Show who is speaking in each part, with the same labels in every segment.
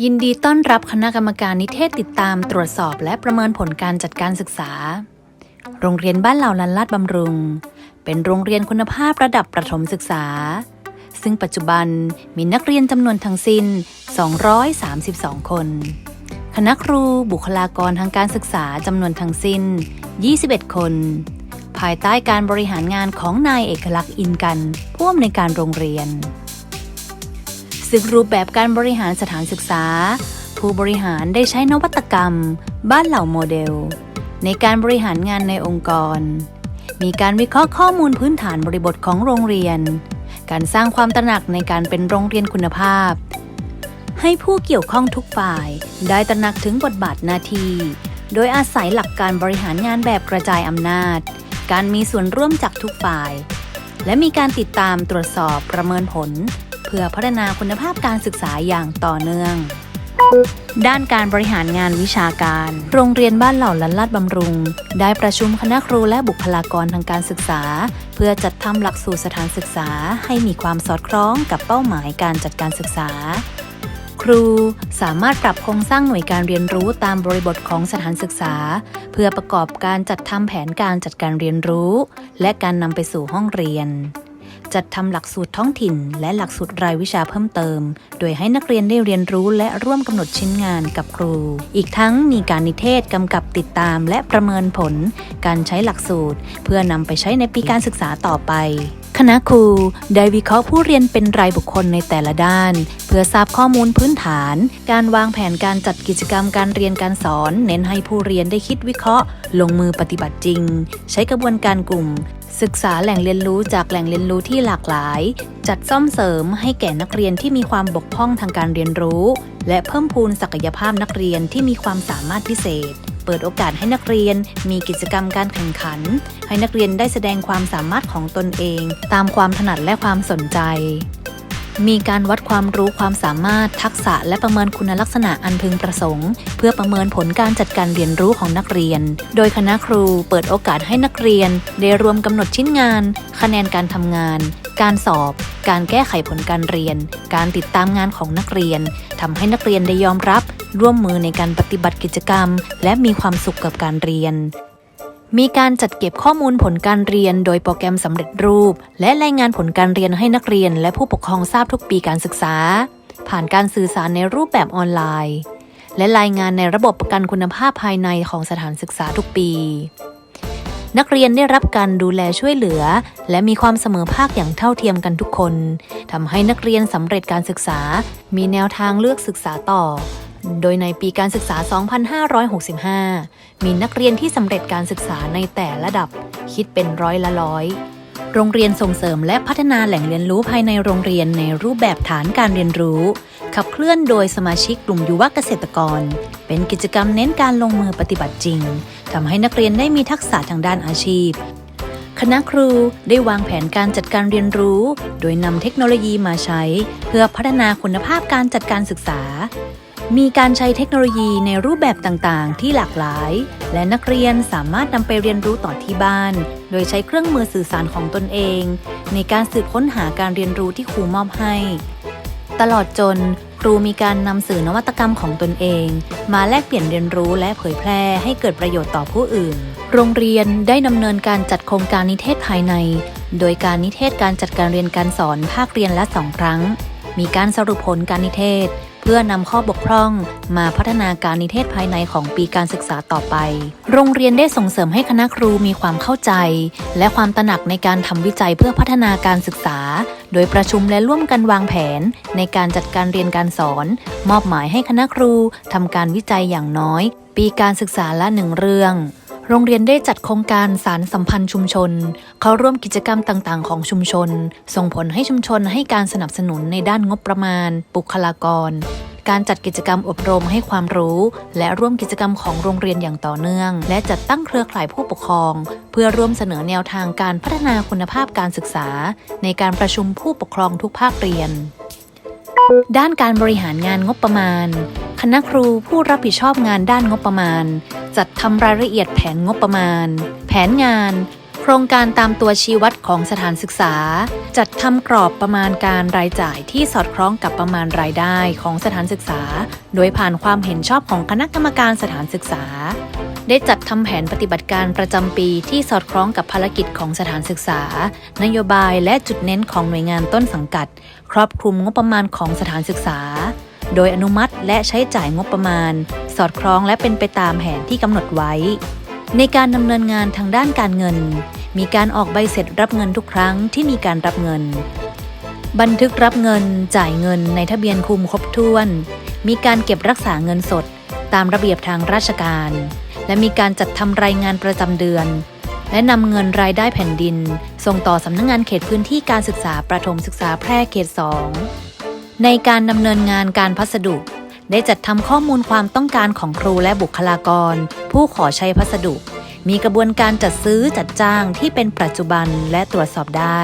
Speaker 1: ยินดีต้อนรับคณะกรรมการนิเทศติดตามตรวจสอบและประเมินผลการจัดการศึกษา โรงเรียนบ้านเหล่าลันลาดบำรุง เป็นโรงเรียนคุณภาพระดับประถมศึกษา ซึ่งปัจจุบันมีนักเรียนจำนวนทั้งสิ้น 232 คน คณะครูบุคลากรทางการศึกษาจำนวนทั้งสิ้น 21 คน ภายใต้การบริหารงานของนายเอกลักษณ์อินกันผู้อำนวยการโรงเรียน ซึ่งรูปแบบการบริหารสถานศึกษา ผู้บริหารได้ใช้นวัตกรรม บ้านเหล่าโมเดล ในการบริหารงานในองค์กร มีการวิเคราะห์ข้อมูลพื้นฐานบริบทของโรงเรียน การสร้างความตระหนักในการเป็นโรงเรียนคุณภาพ ให้ผู้เกี่ยวข้องทุกฝ่าย ได้ตระหนักถึงบทบาทหน้าที่ โดยอาศัยหลักการบริหารงานแบบกระจายอำนาจ การมีส่วนร่วมจากทุกฝ่ายและมีการติดตามตรวจสอบประเมินผล พื่อพัฒนาคุณภาพการศึกษาอย่างต่อเนื่อง ด้านการบริหารงานวิชาการ โรงเรียนบ้านเหล่าลันลาดบำรุง ได้ประชุมคณะครูและบุคลากรทางการศึกษา เพื่อจัดทำหลักสูตรสถานศึกษา ให้มีความสอดคล้องกับเป้าหมายการจัดการศึกษาครูสามารถปรับโครงสร้างหน่วยการเรียนรู้ตามบริบทของสถานศึกษา เพื่อประกอบการจัดทำแผนการจัดการเรียนรู้ และการนำไปสู่ห้องเรียน จัดทำหลักสูตรท้องถิ่น และหลักสูตรรายวิชาเพิ่มเติม โดยให้นักเรียนได้เรียนรู้และร่วมกำหนดชิ้นงานกับครู อีกทั้งมีการนิเทศกำกับติดตามและประเมินผล การใช้หลักสูตร เพื่อนำไปใช้ในปีการศึกษาต่อไปคณะครูได้วิเคราะห์ผู้เรียนเป็นรายบุคคลในแต่ละด้าน เพื่อทราบข้อมูลพื้นฐาน การวางแผนการจัดกิจกรรมการเรียนการสอน เน้นให้ผู้เรียนได้คิดวิเคราะห์ ลงมือปฏิบัติจริง ใช้กระบวนการกลุ่ม ศึกษาแหล่งเรียนรู้จากแหล่งเรียนรู้ที่หลากหลาย จัดซ่อมเสริมให้แก่นักเรียนที่มีความบกพร่องทางการเรียนรู้ และเพิ่มพูนศักยภาพนักเรียนที่มีความสามารถพิเศษ เปิดโอกาสให้นักเรียนมีกิจกรรมการแข่งขัน ให้นักเรียนได้แสดงความสามารถของตนเอง ตามความถนัดและความสนใจ มีการวัดความรู้ความสามารถทักษะและประเมินคุณลักษณะอันพึงประสงค์ เพื่อประเมินผลการจัดการเรียนรู้ของนักเรียน โดยคณะครูเปิดโอกาสให้นักเรียน ได้รวมกำหนดชิ้นงาน คะแนนการทำงาน การสอบ การแก้ไขผลการเรียน การติดตามงานของนักเรียนทำให้นักเรียนได้ยอมรับ ร่วมมือในการปฏิบัติกิจกรรม และมีความสุขกับการเรียน มีการจัดเก็บข้อมูลผลการเรียนโดยโปรแกรมสำเร็จรูป และรายงานผลการเรียนให้นักเรียนและผู้ปกครองทราบทุกปีการศึกษา ผ่านการสื่อสารในรูปแบบออนไลน์ และรายงานในระบบประกันคุณภาพภายในของสถานศึกษาทุกปี นักเรียนได้รับการดูแลช่วยเหลือ และมีความเสมอภาคอย่างเท่าเทียมกันทุกคนทำให้นักเรียนสำเร็จการศึกษา มีแนวทางเลือกศึกษาต่อ โดยในปีการศึกษา 2565 มีนักเรียนที่สำเร็จการศึกษาในแต่ระดับคิดเป็นร้อยละร้อย โรงเรียนส่งเสริมและพัฒนาแหล่งเรียนรู้ภายในโรงเรียนในรูปแบบฐานการเรียนรู้ ขับเคลื่อนโดยสมาชิกกลุ่มยุวเกษตรกร เป็นกิจกรรมเน้นการลงมือปฏิบัติจริงทำให้นักเรียนได้มีทักษะทางด้านอาชีพคณะครูได้วางแผนการจัดการเรียนรู้ โดยนำเทคโนโลยีมาใช้ เพื่อพัฒนาคุณภาพการจัดการศึกษา มีการใช้เทคโนโลยีในรูปแบบต่างๆ ที่หลากหลาย และนักเรียนสามารถนำไปเรียนรู้ต่อที่บ้าน โดยใช้เครื่องมือสื่อสารของตนเอง ในการสืบค้นหาการเรียนรู้ที่ครูมอบให้ ตลอดจนครูมีการนำสื่อนวัตกรรมของตนเอง มาแลกเปลี่ยนเรียนรู้และเผยแพร่ให้เกิดประโยชน์ต่อผู้อื่น โรงเรียนได้ดำเนินการจัดโครงการนิเทศภายใน โดยการนิเทศการจัดการเรียนการสอนภาคเรียนละสองครั้ง มีการสรุปผลการนิเทศ เพื่อนำข้อบกพร่องมาพัฒนาการนิเทศภายในของปีการศึกษาต่อไป โรงเรียนได้ส่งเสริมให้คณะครูมีความเข้าใจ และความตระหนักในการทำวิจัยเพื่อพัฒนาการศึกษา โดยประชุมและร่วมกันวางแผน ในการจัดการเรียนการสอน มอบหมายให้คณะครูทำการวิจัยอย่างน้อย ปีการศึกษาละหนึ่งเรื่อง โรงเรียนได้จัดโครงการสารสัมพันธ์ชุมชน เข้าร่วมกิจกรรมต่างๆ ของชุมชน ส่งผลให้ชุมชนให้การสนับสนุนในด้านงบประมาณ บุคลากร การจัดกิจกรรมอบรมให้ความรู้ และร่วมกิจกรรมของโรงเรียนอย่างต่อเนื่อง และจัดตั้งเครือข่ายผู้ปกครอง เพื่อร่วมเสนอแนวทางการพัฒนาคุณภาพการศึกษา ในการประชุมผู้ปกครองทุกภาคเรียนด้านการบริหารงานงบประมาณ คณะครูผู้รับผิดชอบงานด้านงบประมาณ จัดทำรายละเอียดแผนงบประมาณ แผนงาน โครงการตามตัวชี้วัดของสถานศึกษา จัดทำกรอบประมาณการรายจ่ายที่สอดคล้องกับประมาณรายได้ของสถานศึกษา โดยผ่านความเห็นชอบของคณะกรรมการสถานศึกษา ได้จัดทำแผนปฏิบัติการประจำปีที่สอดคล้องกับภารกิจของสถานศึกษา นโยบายและจุดเน้นของหน่วยงานต้นสังกัด ครอบคลุมงบประมาณของสถานศึกษา โดยอนุมัติและใช้จ่ายงบประมาณ สอดคล้องและเป็นไปตามแผนที่กำหนดไว้ ในการดำเนินงานทางด้านการเงิน มีการออกใบเสร็จรับเงินทุกครั้งที่มีการรับเงิน บันทึกรับเงินจ่ายเงินในทะเบียนคุมครบถ้วน มีการเก็บรักษาเงินสด ตามระเบียบทางราชการ และมีการจัดทำรายงานประจำเดือนและนำเงินรายได้แผ่นดิน ส่งต่อสำนักงงานเขตพื้นที่การศึกษาประถมศึกษาแพร่เขต 2 ในการดำเนินงานการพัสดุ ได้จัดทำข้อมูลความต้องการของครูและบุคลากร ผู้ขอใช้พัสดุ มีกระบวนการจัดซื้อจัดจ้างที่เป็นปัจจุบันและตรวจสอบได้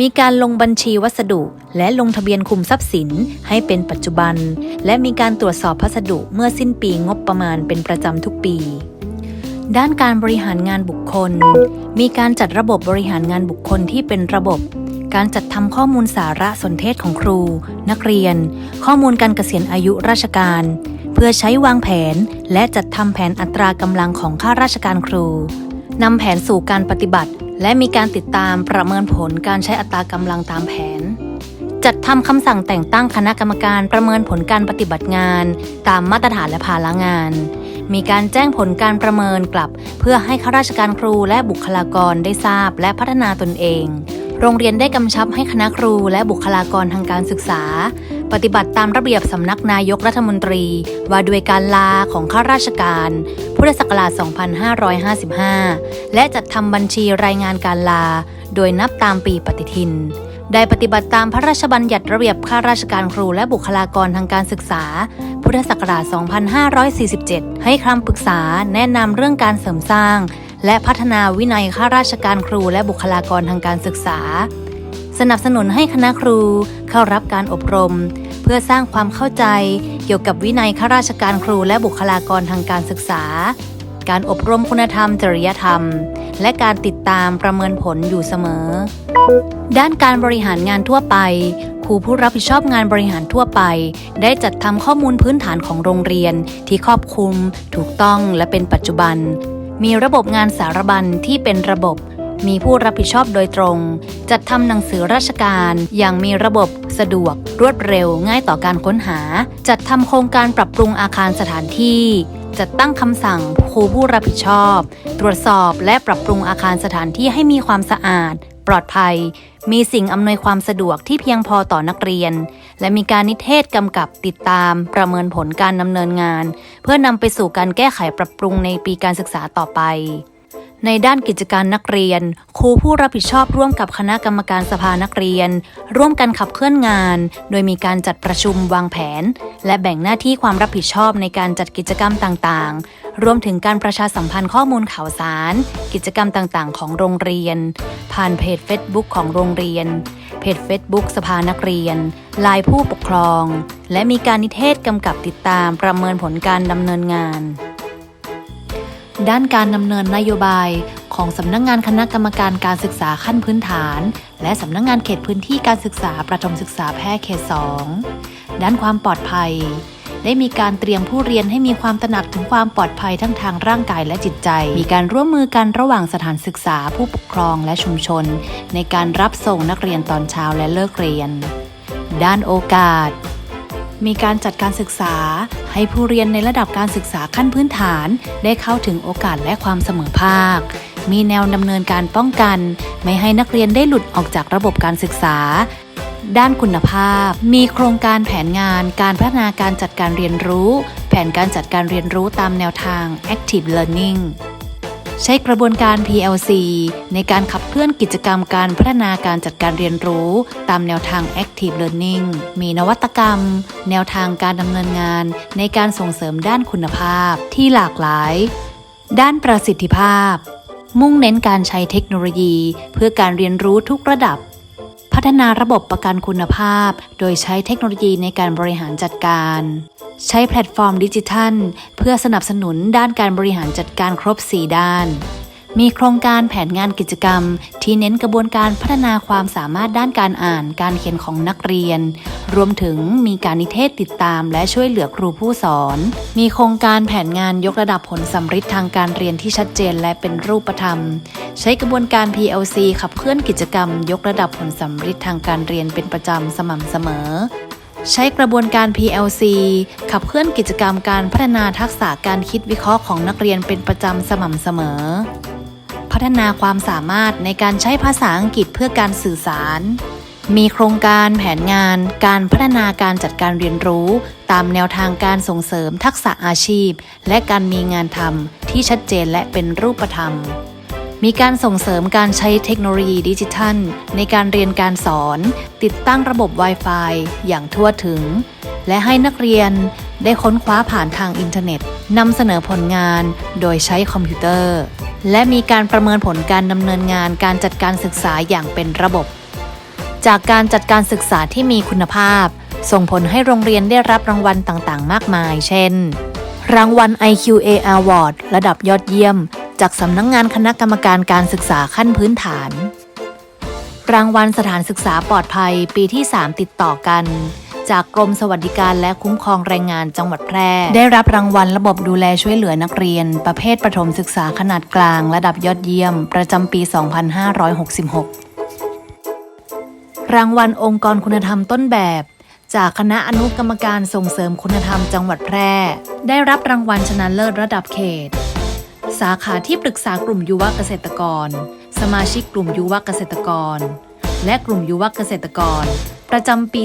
Speaker 1: มีการลงบัญชีวัสดุ และลงทะเบียนคุมทรัพย์สินให้เป็นปัจจุบัน และมีการตรวจสอบพัสดุเมื่อสิ้นปีงบประมาณเป็นประจำทุกปีด้านการบริหารงานบุคคล มีการจัดระบบบริหารงานบุคคลที่เป็นระบบ การจัดทำข้อมูลสารสนเทศของครู นักเรียน ข้อมูลการเกษียณอายุราชการ เพื่อใช้วางแผน และจัดทำแผนอัตรากำลังของข้าราชการครูนำแผนสู่การปฏิบัติ และมีการติดตามประเมินผลการใช้อัตรากำลังตามแผน จัดทำคำสั่งแต่งตั้งคณะกรรมการประเมินผลการปฏิบัติงาน ตามมาตรฐานและภาระงาน มีการแจ้งผลการประเมินกลับ เพื่อให้ข้าราชการครูและบุคลากรได้ทราบและพัฒนาตนเอง โรงเรียนได้กำชับให้คณะครูและบุคลากรทางการศึกษา ปฏิบัติตามระเบียบสำนักนายกรัฐมนตรี ว่าด้วยการลาของข้าราชการ พุทธศักราช 2555 และจัดทำบัญชีรายงานการลา โดยนับตามปีปฏิทิน ได้ปฏิบัติตามพระราชบัญญัติระเบียบข้าราชการครูและบุคลากรทางการศึกษา พุทธศักราช 2547 ให้คำปรึกษาแนะนำเรื่องการเสริมสร้าง และพัฒนาวินัยข้าราชการครูและบุคลากรทางการศึกษา สนับสนุนให้คณะครูเข้ารับการอบรม เพื่อสร้างความเข้าใจเกี่ยวกับวินัยข้าราชการครูและบุคลากรทางการศึกษา การอบรมคุณธรรมจริยธรรม และการติดตามประเมินผลอยู่เสมอ ด้านการบริหารงานทั่วไปครูผู้รับผิดชอบงานบริหารทั่วไป ได้จัดทำข้อมูลพื้นฐานของโรงเรียนที่ครอบคลุม ถูกต้องและเป็นปัจจุบัน มีระบบงานสารบัญที่เป็นระบบ มีผู้รับผิดชอบโดยตรง จัดทำหนังสือราชการอย่างมีระบบ สะดวก รวดเร็ว ง่ายต่อการค้นหา จัดทำโครงการปรับปรุงอาคารสถานที่ จัดตั้งคำสั่งครูผู้รับผิดชอบ ตรวจสอบและปรับปรุงอาคารสถานที่ให้มีความสะอาด ปลอดภัย มีสิ่งอำนวยความสะดวกที่เพียงพอต่อนักเรียน และมีการนิเทศกำกับติดตาม ประเมินผลการดำเนินงาน เพื่อนำไปสู่การแก้ไขปรับปรุงในปีการศึกษาต่อไป ในด้านกิจการนักเรียน ครูผู้รับผิดชอบร่วมกับคณะกรรมการสภานักเรียน ร่วมกันขับเคลื่อนงาน โดยมีการจัดประชุมวางแผน และแบ่งหน้าที่ความรับผิดชอบในการจัดกิจกรรมต่างๆ รวมถึงการประชาสัมพันธ์ข้อมูลข่าวสาร กิจกรรมต่างๆ ของโรงเรียน ผ่านเพจ Facebook ของโรงเรียน เพจ Facebook สภานักเรียนลน์ผู้ปกครอง และมีการนิเทศกำกับติดตามประเมินผลการดำเนินงาน ด้านการดำเนินนโยบายของสำนักงงานคณะกรรมการการศึกษาขั้นพื้นฐาน และสำนักงงานเขตพื้นที่การศึกษาประถมศึกษาแพร่เขต 2 ด้านความปลอดภัย ได้มีการเตรียมผู้เรียนให้มีความตระหนักถึงความปลอดภัยทั้งทางร่างกายและจิตใจ มีการร่วมมือกันระหว่างสถานศึกษาผู้ปกครองและชุมชน ในการรับส่งนักเรียนตอนเช้าและเลิกเรียน ด้านโอกาสมีการจัดการศึกษา ให้ผู้เรียนในระดับการศึกษาขั้นพื้นฐาน ได้เข้าถึงโอกาสและความเสมอภาค มีแนวดำเนินการป้องกัน ไม่ให้นักเรียนได้หลุดออกจากระบบการศึกษา ด้านคุณภาพ มีโครงการแผนงานการพัฒนาการจัดการเรียนรู้ แผนการจัดการเรียนรู้ตามแนวทาง Active Learning ใช้กระบวนการ PLC ในการขับเคลื่อนกิจกรรมการพัฒนาการจัดการเรียนรู้ ตามแนวทาง Active Learning มีนวัตกรรม แนวทางการดำเนินงาน ในการส่งเสริมด้านคุณภาพที่หลากหลาย ด้านประสิทธิภาพ มุ่งเน้นการใช้เทคโนโลยี เพื่อการเรียนรู้ทุกระดับ พัฒนาระบบประกันคุณภาพ โดยใช้เทคโนโลยีในการบริหารจัดการ ใช้แพลตฟอร์มดิจิทัล เพื่อสนับสนุนด้านการบริหารจัดการครบ 4 ด้าน มีโครงการแผนงานกิจกรรม ที่เน้นกระบวนการพัฒนาความสามารถด้านการอ่าน การเขียนของนักเรียน รวมถึงมีการนิเทศติดตามและช่วยเหลือครูผู้สอน มีโครงการแผนงานยกระดับผลสำฤทธิ์ทางการเรียนที่ชัดเจนและเป็นรูปธรรม ใช้กระบวนการ PLC ขับเคลื่อนกิจกรรม ยกระดับผลสำฤทธิ์ทางการเรียนเป็นประจำสม่ำเสมอใช้กระบวนการ PLC ขับเคลื่อนกิจกรรมการพัฒนาทักษะการคิดวิเคราะห์ของนักเรียนเป็นประจำสม่ำเสมอ พัฒนาความสามารถในการใช้ภาษาอังกฤษเพื่อการสื่อสาร มีโครงการแผนงาน การพัฒนาการจัดการเรียนรู้ ตามแนวทางการส่งเสริมทักษะอาชีพ และการมีงานทำที่ชัดเจนและเป็นรูปธรรม มีการส่งเสริมการใช้เทคโนโลยีดิจิทัล ในการเรียนการสอน ติดตั้งระบบ Wi-Fi อย่างทั่วถึง และให้นักเรียนได้ค้นคว้าผ่านทางอินเทอร์เน็ตนำเสนอผลงานโดยใช้คอมพิวเตอร์ และมีการประเมินผลการดำเนินงานการจัดการศึกษาอย่างเป็นระบบ จากการจัดการศึกษาที่มีคุณภาพ ส่งผลให้โรงเรียนได้รับรางวัลต่างๆ มากมาย เช่น รางวัล IQA Award ระดับยอดเยี่ยม จากสำนักงงานคณะกรรมการการศึกษาขั้นพื้นฐาน รางวัลสถานศึกษาปลอดภัยปีที่ 3 ติดต่อกันจากกรมสวัสดิการและคุ้มครองแรงงานจังหวัดแพร่ ได้รับรางวัลระบบดูแลช่วยเหลือนักเรียน ประเภทประถมศึกษาขนาดกลาง ระดับยอดเยี่ยม ประจำปี 2566 รางวัลองค์กรคุณธรรมต้นแบบ จากคณะอนุกรรมการส่งเสริมคุณธรรมจังหวัดแพร่ ได้รับรางวัลชนะเลิศระดับเขต สาขาที่ปรึกษากลุ่มยุวเกษตรกร สมาชิกกลุ่มยุวเกษตรกร และกลุ่มยุวเกษตรกร ประจำปี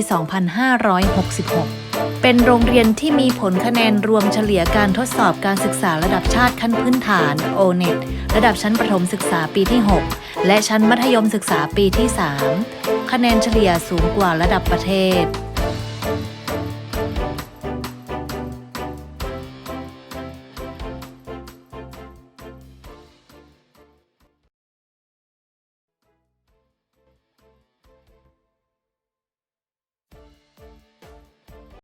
Speaker 1: 2566 เป็นโรงเรียนที่มีผลคะแนนรวมเฉลี่ยการทดสอบการศึกษาระดับชาติขั้นพื้นฐาน O-NET ระดับชั้นประถมศึกษาปีที่ 6 และชั้นมัธยมศึกษาปีที่ 3 คะแนนเฉลี่ยสูงกว่าระดับประเทศ